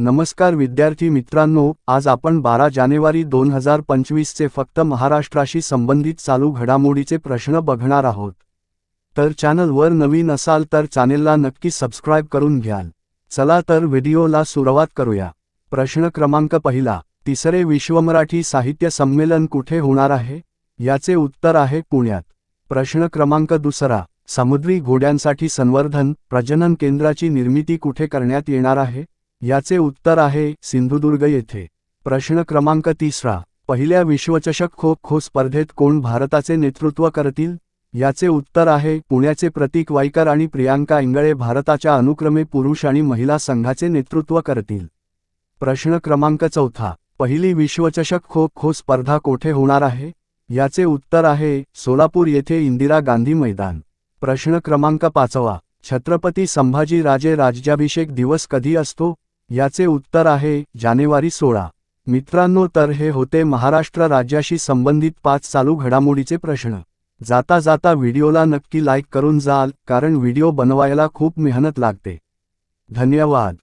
नमस्कार विद्यार्थी मित्रांनो आज आपण बारा जानेवारी दोन हजार पंचवीसचे फक्त महाराष्ट्राशी संबंधित चालू घडामोडीचे प्रश्न बघणार आहोत. तर चॅनलवर नवीन असाल तर चॅनेलला नक्की सबस्क्राईब करून घ्याल. चला तर व्हिडिओला सुरुवात करूया. प्रश्न क्रमांक पहिला तिसरे विश्वमराठी साहित्य संमेलन कुठे होणार आहे? याचे उत्तर आहे पुण्यात. प्रश्न क्रमांक दुसरा समुद्री घोड्यांसाठी संवर्धन प्रजनन केंद्राची निर्मिती कुठे करण्यात येणार आहे? याचे उत्तर आहे सिंधुदुर्ग येथे. प्रश्न क्रमांक तिसरा. पहिल्या विश्वचषक खो खो स्पर्धेत कोण भारताचे नेतृत्व करतील? याचे उत्तर आहे पुण्याचे प्रतीक वाईकर आणि प्रियांका इंगळे भारताच्या अनुक्रमे पुरुष आणि महिला संघाचे नेतृत्व करतील. प्रश्न क्रमांक चौथा. पहिली विश्वचषक खो खो स्पर्धा कोठे होणार आहे? याचे उत्तर आहे सोलापूर येथे इंदिरा गांधी मैदान. प्रश्न क्रमांक पाचवा. छत्रपती संभाजी राजे राज्याभिषेक दिवस कधी असतो? याचे उत्तर आहे जानेवारी सोळा. मित्रांनो तर हे होते महाराष्ट्र राज्याशी संबंधित पाच चालू घडामोडीचे प्रश्न. जाता जाता व्हिडिओला नक्की लाईक करून जाल कारण व्हिडिओ बनवायला खूप मेहनत लागते. धन्यवाद.